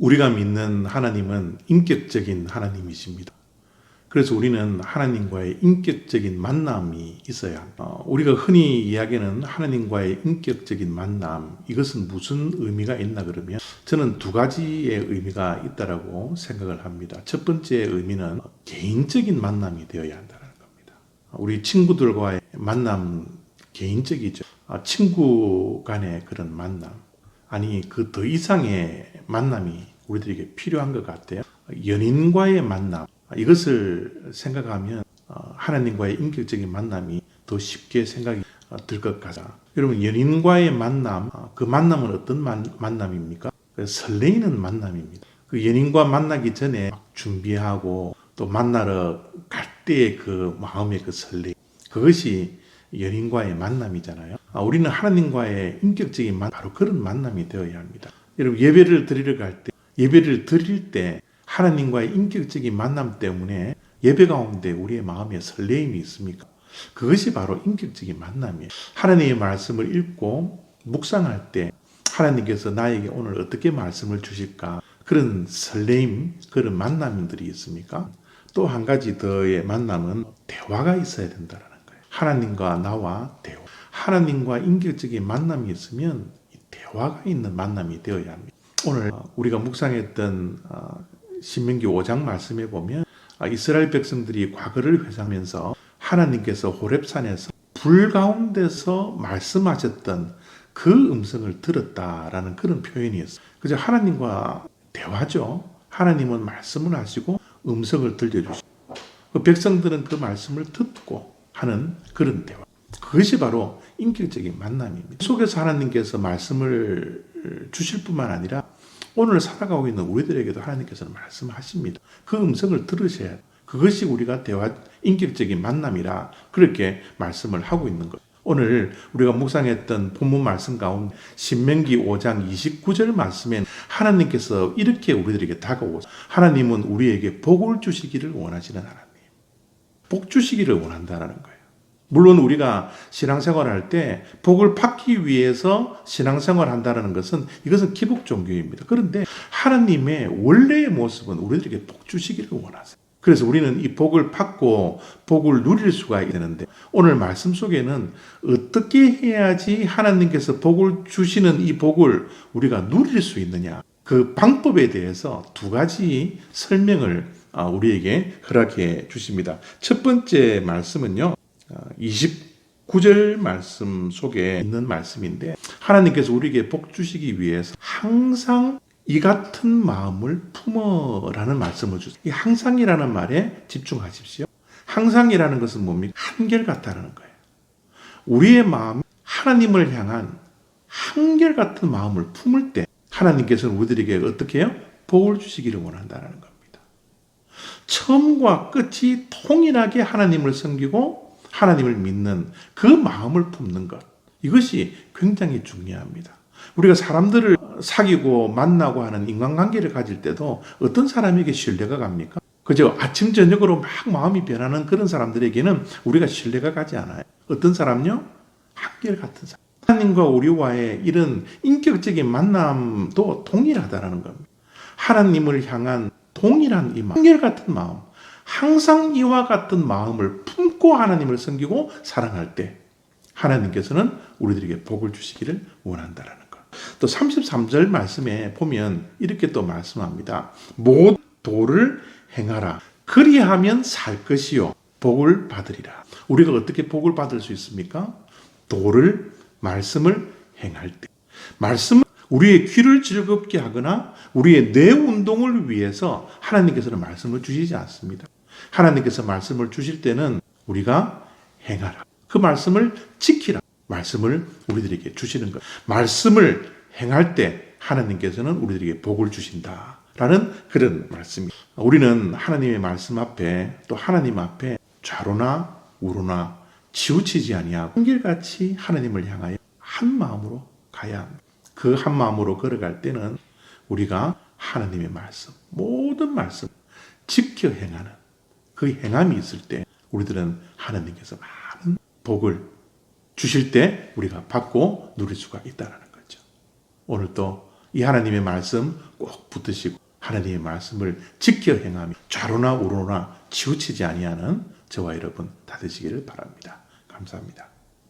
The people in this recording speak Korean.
우리가 믿는 하나님은 인격적인 하나님이십니다. 그래서 우리는 하나님과의 인격적인 만남이 있어야 합니다. 어, 우리가 흔히 이야기하는 하나님과의 인격적인 만남, 이것은 무슨 의미가 있나 그러면 저는 두 가지의 의미가 있다라고 생각을 합니다. 첫 번째 의미는 개인적인 만남이 되어야 한다는 겁니다. 우리 친구들과의 만남 개인적이죠. 아, 친구 간의 그런 만남. 아니, 그 더 이상의 만남이 우리들에게 필요한 것 같아요. 연인과의 만남. 이것을 생각하면 어, 하나님과의 인격적인 만남이 더 쉽게 생각이 들 것 같아. 여러분, 연인과의 만남, 어, 그 만남은 어떤 만, 만남입니까? 그 설레이는 만남입니다. 그 연인과 만나기 전에 막 준비하고 또 만나러 갈 때의 그 마음의 그 설레. 그것이 연인과의 만남이잖아요. 아, 우리는 하나님과의 인격적인 만, 바로 그런 만남이 되어야 합니다. 여러분, 예배를 드리러 갈 때, 예배를 드릴 때 하나님과의 인격적인 만남 때문에 예배 가운데 우리의 마음에 설레임이 있습니까? 그것이 바로 인격적인 만남이에요. 하나님의 말씀을 읽고 묵상할 때 하나님께서 나에게 오늘 어떻게 말씀을 주실까? 그런 설레임, 그런 만남들이 있습니까? 또 한 가지 더의 만남은 대화가 있어야 된다는 거예요. 하나님과 나와 대화. 하나님과 인격적인 만남이 있으면 대화가 있는 만남이 되어야 합니다. 오늘 우리가 묵상했던 어, 신명기 5장 말씀에 보면 아, 이스라엘 백성들이 과거를 회상하면서 하나님께서 호렙산에서 불 가운데서 말씀하셨던 그 음성을 들었다라는 그런 표현이 있어요. 그저 하나님과 대화죠. 하나님은 말씀을 하시고 음성을 들려주시고 그 백성들은 그 말씀을 듣고 하는 그런 대화. 그것이 바로 인격적인 만남입니다. 속에서 하나님께서 말씀을 주실 뿐만 아니라 오늘 살아가고 있는 우리들에게도 하나님께서는 말씀하십니다. 그 음성을 들으셔야. 그것이 우리가 대화 인격적인 만남이라 그렇게 말씀을 하고 있는 것. 오늘 우리가 묵상했던 본문 말씀 가운데 신명기 5장 29절 말씀엔 하나님께서 이렇게 우리들에게 다가오서 하나님은 우리에게 복을 주시기를 원하시는 하나님. 복 주시기를 원한다는 거예요. 물론 우리가 신앙생활 할때 복을 받기 위해서 신앙생활 한다는 것은 이것은 기복 종교입니다. 그런데 하나님의 원래의 모습은 우리들에게 복 주시기를 원하세요. 그래서 우리는 이 복을 받고 복을 누릴 수가 되는데 오늘 말씀 속에는 어떻게 해야지 하나님께서 복을 주시는 이 복을 우리가 누릴 수 있느냐 그 방법에 대해서 두 가지 설명을 아, 우리에게 허락해 주십니다. 첫 번째 말씀은요. 29절 말씀 속에 있는 말씀인데 하나님께서 우리에게 복 주시기 위해서 항상 이 같은 마음을 품어라는 말씀을 주세요. 이 항상이라는 말에 집중하십시오. 항상이라는 것은 뭡니까? 한결같다는 거예요. 우리의 마음 하나님을 향한 한결같은 마음을 품을 때 하나님께서는 우리들에게 어떻게 해요? 복을 주시기를 원한다는 겁니다. 처음과 끝이 통일하게 하나님을 섬기고 하나님을 믿는 그 마음을 품는 것. 이것이 굉장히 중요합니다. 우리가 사람들을 사귀고 만나고 하는 인간관계를 가질 때도 어떤 사람에게 신뢰가 갑니까? 그죠? 아침, 저녁으로 막 마음이 변하는 그런 사람들에게는 우리가 신뢰가 가지 않아요. 어떤 사람요? 한결 같은 사람. 하나님과 우리와의 이런 인격적인 만남도 동일하다는 겁니다. 하나님을 향한 동일한 이 마음, 한결 같은 마음, 항상 이와 같은 마음을 품 고 하나님을 섬기고 사랑할 때 하나님께서는 우리들에게 복을 주시기를 원한다라는 것. 또 33절 말씀에 보면 이렇게 또 말씀합니다. 모든 도를 행하라. 그리하면 살 것이요. 복을 받으리라. 우리가 어떻게 복을 받을 수 있습니까? 도를, 말씀을 행할 때. 말씀은 우리의 귀를 즐겁게 하거나 우리의 뇌 운동을 위해서 하나님께서는 말씀을 주시지 않습니다. 하나님께서 말씀을 주실 때는 우리가 행하라. 그 말씀을 지키라. 말씀을 우리들에게 주시는 것. 말씀을 행할 때 하나님께서는 우리들에게 복을 주신다. 라는 그런 말씀입니다. 우리는 하나님의 말씀 앞에 또 하나님 앞에 좌로나 우로나 치우치지 아니하고 한결같이 하나님을 향하여 한 마음으로 가야 합니다. 그 한 마음으로 걸어갈 때는 우리가 하나님의 말씀, 모든 말씀 지켜 행하는 그 행함이 있을 때 우리들은 하나님께서 많은 복을 주실 때 우리가 받고 누릴 수가 있다는 거죠. 오늘 또이 하나님의 말씀 꼭 붙드시고 하나님의 말씀을 지켜 행하며 좌로나 우로나 치우치지 아니하는 저와 여러분 다 되시기를 바랍니다. 감사합니다.